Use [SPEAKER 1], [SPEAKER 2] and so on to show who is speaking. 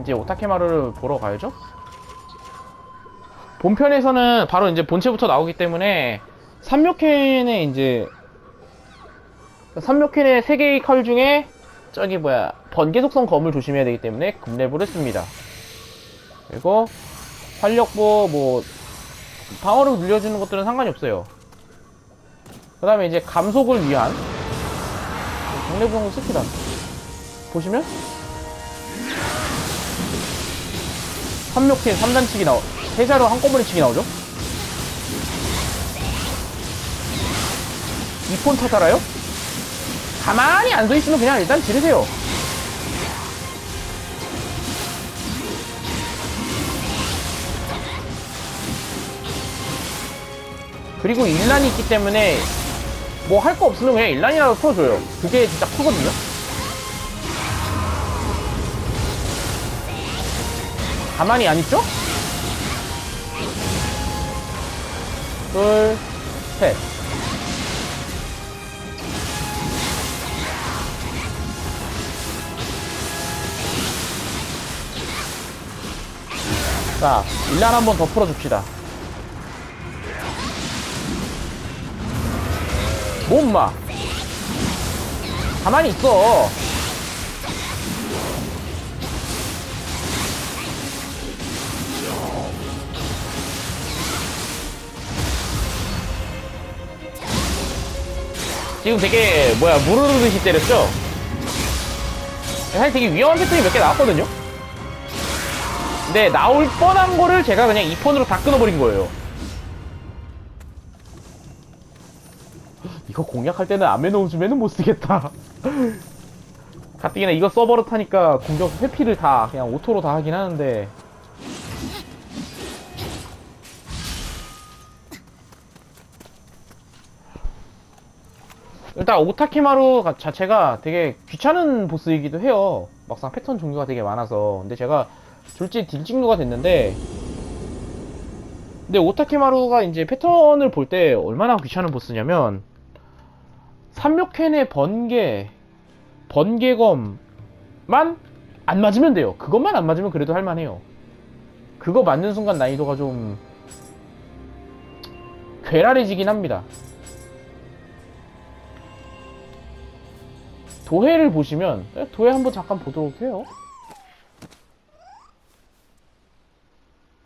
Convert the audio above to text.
[SPEAKER 1] 이제 오타케마루를 보러 가야죠. 본편에서는 바로 이제 본체부터 나오기 때문에 삼묘캔의 이제 삼묘캔의 세 개의 칼 중에 저기 뭐야 번개 속성 검을 조심해야 되기 때문에 금레브를 씁니다. 그리고 활력보 뭐 방어를 늘려주는 것들은 상관이 없어요. 그 다음에 이제 감속을 위한 정례부성을 씁니다. 보시면 삼육팀 3단치기 나오 세자로 한꺼번에 치기 나오죠? 2폰 타달아요? 가만히 안 서 있으면 그냥 일단 지르세요. 그리고 일란이 있기 때문에 뭐 할 거 없으면 그냥 일란이라도 풀어줘요. 그게 진짜 크거든요. 가만히 안 있죠? 둘, 셋. 자, 일란 한번 더 풀어줍시다. 뭐, 엄마? 가만히 있어. 지금 되게, 뭐야, 무르르듯이 때렸죠? 사실 되게 위험한 패턴이 몇 개 나왔거든요? 근데 나올 뻔한 거를 제가 그냥 2폰으로 다 끊어버린 거예요. 이거 공략할 때는 아메노우즈면은 못 쓰겠다. 가뜩이나 이거 서버로 타니까 공격 회피를 다 그냥 오토로 다 하긴 하는데. 일단 오타키마루 가- 자체가 되게 귀찮은 보스이기도 해요. 막상 패턴 종류가 되게 많아서. 근데 제가 졸지 딜찍루가 됐는데 근데 오타키마루가 이제 패턴을 볼 때 얼마나 귀찮은 보스냐면 삼육캔의 번개 번개검만 안 맞으면 돼요 그것만 안 맞으면 그래도 할만해요 그거 맞는 순간 난이도가 좀 괴랄해지긴 합니다 도해를 보시면 도해 한번 잠깐 보도록 해요